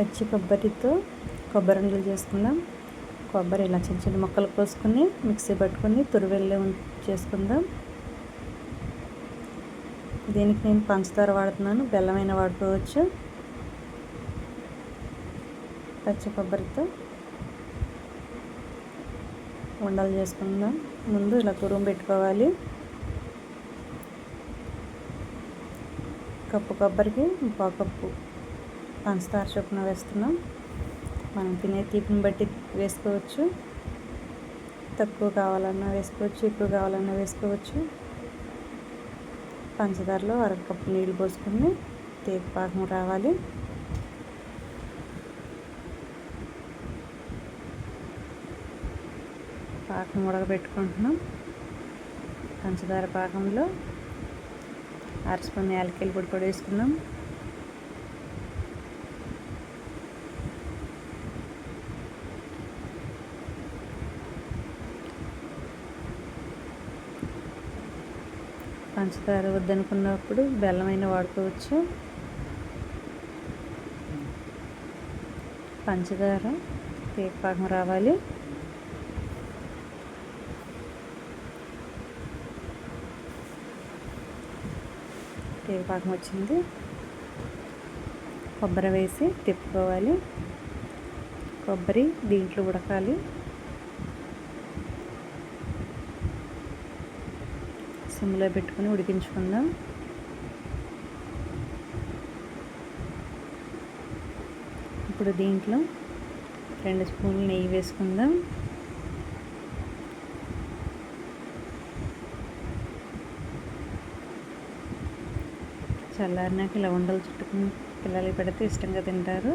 పచ్చి కొబ్బరితో కొబ్బరి ఉండలు చేసుకుందాం. కొబ్బరి ఇలా చిన్న చిన్న ముక్కలు కోసుకొని మిక్సీ పట్టుకొని తురివెల్లి చేసుకుందాం. దీనికి నేను పంచదార వాడుతున్నాను బెల్లమైన వాడుకోవచ్చు. పచ్చి కొబ్బరితో ఉండలు చేసుకుందాం. ముందు ఇలా తురుము పెట్టుకోవాలి. కప్పు కొబ్బరికి పావు కప్పు పంచదార చొప్పున వేస్తున్నాం. మనం తినే తీపిని బట్టి వేసుకోవచ్చు. తక్కువ కావాలన్నా వేసుకోవచ్చు ఎక్కువ కావాలన్నా వేసుకోవచ్చు. పంచదారలో అరకప్పు నీళ్ళు పోసుకుని తేగ పాకం రావాలి. పాకం ఉడకబెట్టుకుంటున్నాం. పంచదార పాకంలో అర స్పూన్ పొడి పొడి వేసుకున్నాం. పంచదార వద్దనుకున్నప్పుడు బెల్లమైన వాడుకోవచ్చు. పంచదార పాకం రావాలి. పాకం వచ్చింది. కొబ్బరి వేసి తిప్పుకోవాలి. కొబ్బరి దీంట్లో ఉడకాలి. సిమ్లో పెట్టుకొని ఉడికించుకుందాం. ఇప్పుడు దీంట్లో రెండు స్పూన్లు నెయ్యి వేసుకుందాం. చల్లారినాక ఇలా ఉండలు చుట్టుకుని పిల్లలు పెడితే ఇష్టంగా తింటారు.